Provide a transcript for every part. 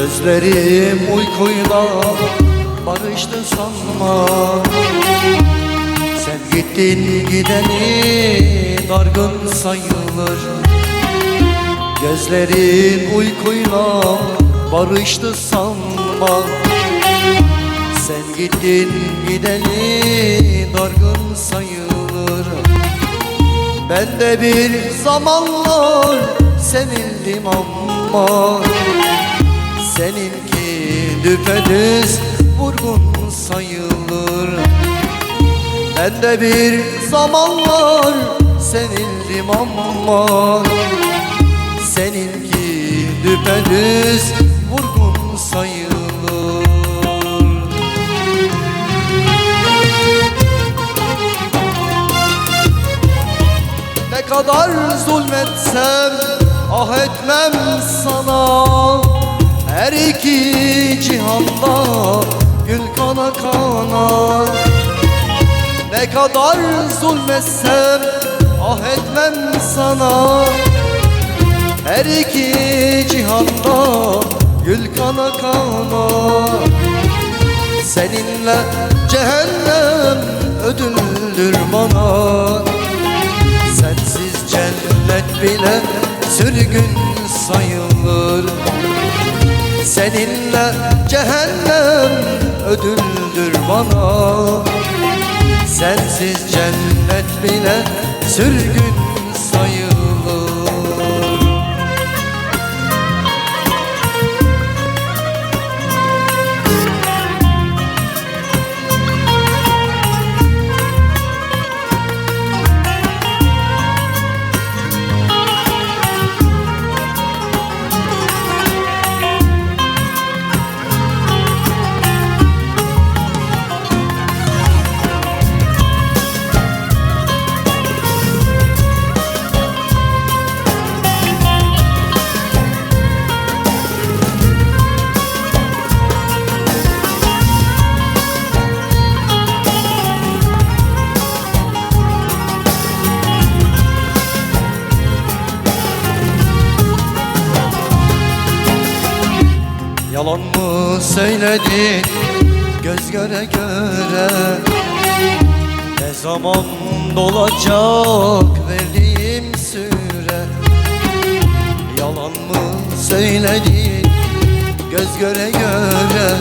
Gözlerim uykuyla barıştı sanma. Sen gittin gideni dargın sayılır. Gözlerim uykuyla barıştı sanma. Sen gittin gideni dargın sayılır. Ben de bir zamanlar sevildim ama Seninki düpedüz vurgun sayılır. Ben de bir zamanlar sevildim ama Seninki düpedüz vurgun sayılır. Ne kadar zulmetsem ah etmem sana Her iki cihanda gül kana kana. Ne kadar zulmetsem ah etmem sana. Her iki cihanda gül kana kana. Seninle cehennem ödüldür bana. Sensiz cennet bile sürgün sayılır Seninle cehennem ödüldür bana. Sensiz cennet bile sürgün Yalan mı söyledin? Göz göre göre. Ne zaman dolacak verdiğim süre? Yalan mı söyledin? Göz göre göre.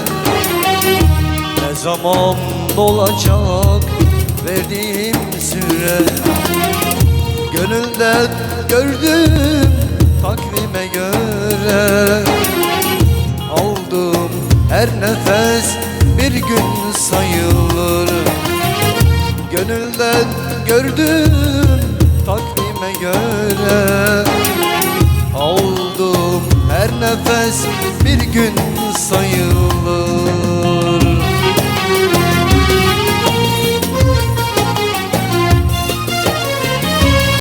Ne zaman dolacak verdiğim süre? Gönülden gördüm takvime göre her nefes bir gün sayılır. Gönülden gördüm takvime göre. Aldım her nefes bir gün